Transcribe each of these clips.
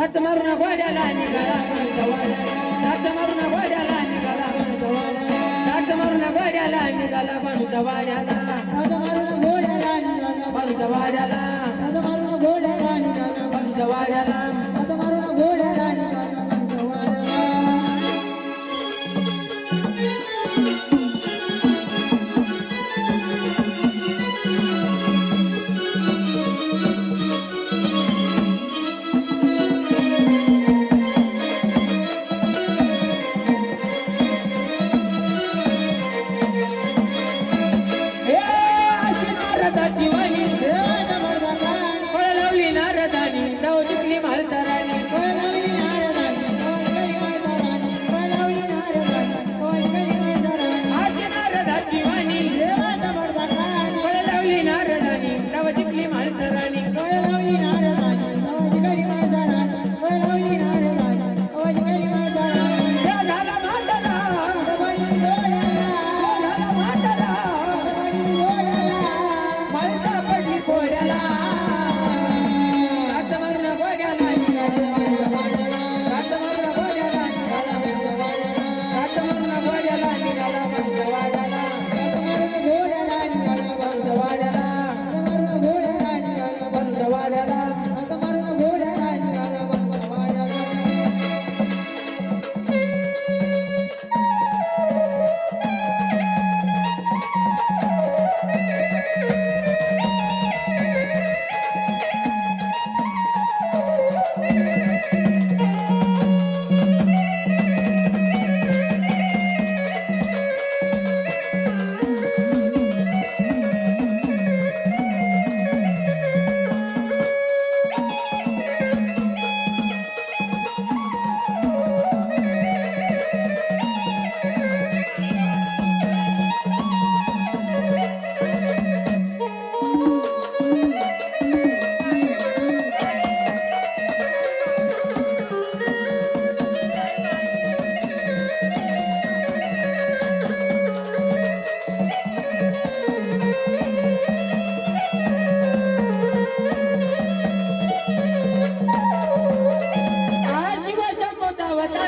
टाच मारून घोड्याला निघाला टाच मारून घोड्याला निघाला टाच मारून घोड्याला निघाला पंचवाड्याला टाच मारून घोड्याला निघाला पंचवाड्याला टाच मारून घोड्याला निघाला पंचवाड्याला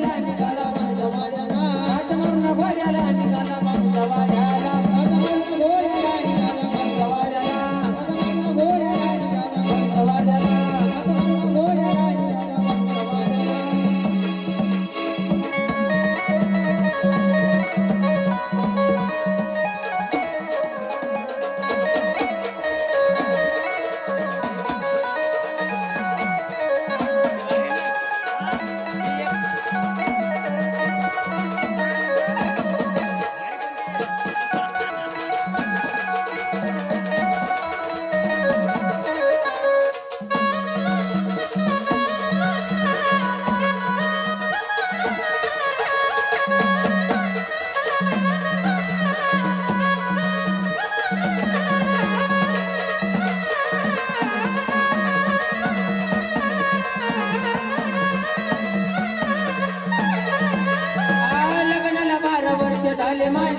निकाला निकाला alemán.